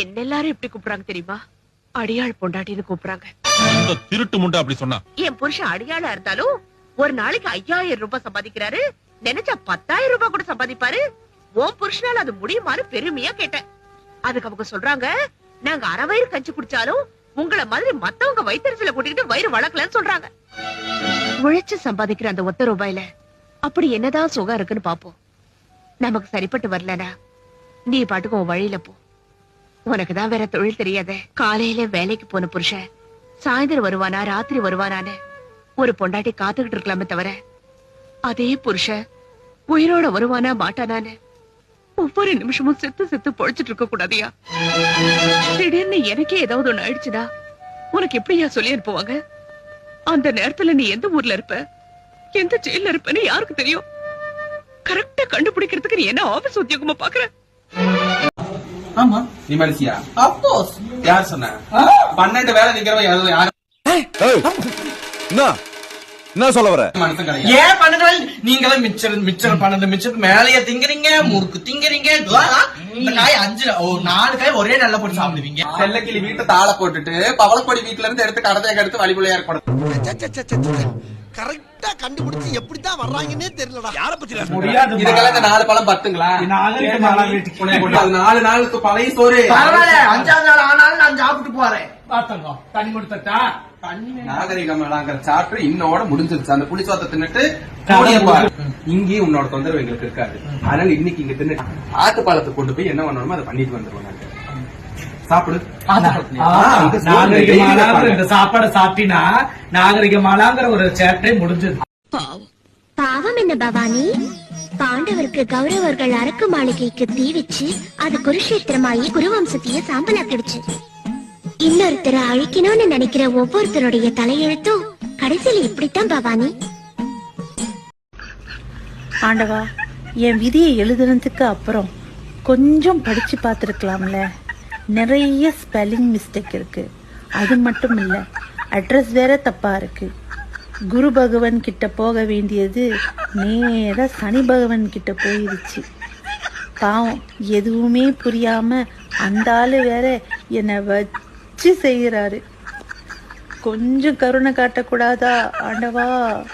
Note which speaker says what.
Speaker 1: என்ன எல்லாரும் எப்படி கூப்பிடுறாங்க தெரியுமா? அடியாள் பொண்டாட்டின்னு கூப்பிடுறாங்க.
Speaker 2: இந்த திருட்டு முண்டை அப்படி சொன்னா.
Speaker 1: என் புருஷன் அடியாளா இருந்தாலும் ஒரு நாளைக்கு ஐயாயிரம் ரூபாய் சம்பாதிக்கிறாரு. நினைச்சா பத்தாயிரம் ரூபாய் கூட சம்பாதிப்பாரு. உன் புருஷனால அது முடியுமான்னு பெருமையா கேட்டேன். அதுக்கு அவங்க சொல்றாங்க நாங்க அரை வயிறு கஞ்சி குடிச்சாலும் உங்களை மாதிரி மத்தவங்க வயிற்றுல கூட்டிக்கிட்டு வயிறு வளர்க்கலன்னு சொல்றாங்க. உழைச்சு சம்பாதிக்கிற அந்த ஒத்த ரூபாயில அப்படி என்னதான் சுகம் இருக்குன்னு பாப்போம் நமக்கு சரிப்பட்டு வரலனா நீ பாட்டுக்கு உன் வழியில போ. உனக்கு தான் வேற தொழில் தெரியாத. காலையில வேலைக்கு போன புருஷன். சாயந்தரம் வருவானா ராத்திரி வருவானான்னு ஒரு பொண்டாட்டி காத்துக்கிட்டு இருக்கலாமே தவிர அதே புருஷன் உயிரோட வருவானா மாட்டானான்னு ஒவ்வொரு நிமிஷமும் செத்து செத்து பொழைச்சிட்டு இருக்க கூடாதியா? திடீர்னு எனக்கே ஏதாவது ஒண்ணு ஆயிடுச்சுதா உனக்கு எப்படியா சொல்லி அனுப்புவாங்க? அந்த நேரத்துல நீ எந்த ஊர்ல இருப்ப? எந்த ஜெயில இருப்பன்னு யாருக்கு தெரியும்? கரெக்டா கண்டுபிடிக்கிறதுக்கு நீ என்ன ஆபீஸ் உத்தியோகமா பாக்குற?
Speaker 3: ஆமா.
Speaker 4: நீ மனுஷியா
Speaker 3: அப்கோர்ஸ்
Speaker 4: யார் சொன்ன? பன்னெண்டு வேலை நிக்கிறவன் யாரும் யாரும்
Speaker 2: என்ன? சொல்ல வர?
Speaker 3: ஏன் பன்னெண்டு வயசு நீங்களும் மிச்சர் மிச்சர் பன்னெண்டு மிச்சர் மேலைய திங்கறீங்க முறுக்கு திங்கறீங்க காய் அஞ்சு ஓ நாலு காய் ஒரே நல்ல போட்டு சாப்பிடுவீங்க.
Speaker 4: செல்லக்கிளி வீட்டை தாள போட்டுட்டு பவளக்கொடி வீட்டுல இருந்து எடுத்து கடத்தையாக எடுத்து வழிபுள்ளையா இருக்கணும்.
Speaker 5: கரெக்டா கண்டுபிடிச்சு எப்படித்தான் வர்றாங்கன்னே தெரியலடா. யார பத்தி
Speaker 3: முடியாது
Speaker 4: இதுக்கெல்லாம் இந்த நாலு பழம் பத்துங்களா? நாலு நாளுக்கு பழைய சோறு.
Speaker 3: பரவாயில்ல அஞ்சாவது நாள் ஆனாலும் நான் சாப்பிட்டு போறேன். பாத்தங்க தண்ணி கொடுத்தா தண்ணி
Speaker 4: நாகரிகம் வேணாங்கிற சாப்டர் இன்னோட முடிஞ்சிருச்சு. அந்த புளிசோத்தை தின்னுட்டு மூடிய பாரு. இங்கேயும் உன்னோட தொந்தரவு எங்களுக்கு இருக்காது. அதனால இன்னைக்கு இங்க தின்னு ஆத்து பாலத்தை கொண்டு போய் என்ன பண்ணணுமோ அதை பண்ணிட்டு வந்துருவோம் நாங்க. சாப்பிடு. இங்க சோறு
Speaker 6: நாகரிகமாலாங்கிற
Speaker 4: daily
Speaker 6: இந்த சாப்பாடை சாப்பிட்டினா நாகரிகமாலாங்கிற ஒரு சேப்டரே முடிஞ்சது.
Speaker 7: பாவம். என்ன பவானி? பாண்டவருக்கு கௌரவர்கள் அரக்கு மாளிகைக்கு தீ வச்சு அது குருஷேத்திரமாயி குருவம்சத்தையே சாம்பலாக்கிடுச்சு. இன்னொருத்தரை அழிக்கணும்னு நினைக்கிற ஒவ்வொருத்தருடைய தலையெழுத்தும் கடைசியில இப்படித்தான் பவானி.
Speaker 8: ஆண்டவா என் விதியை எழுதுனதுக்கு அப்புறம் கொஞ்சம் படிச்சு பார்த்துருக்கலாம்ல. நிறைய ஸ்பெல்லிங் மிஸ்டேக் இருக்கு. அது மட்டும் இல்லை அட்ரஸ் வேற தப்பா இருக்கு. குரு பகவான் கிட்ட போக வேண்டியது நேரா சனி பகவான் கிட்ட போயிருச்சு. பாவம் எதுவுமே புரியாம அந்த ஆளு வேற என்னை வச்சு செய்கிறாரு. கொஞ்சம் கருணை காட்டக்கூடாதா ஆண்டவா?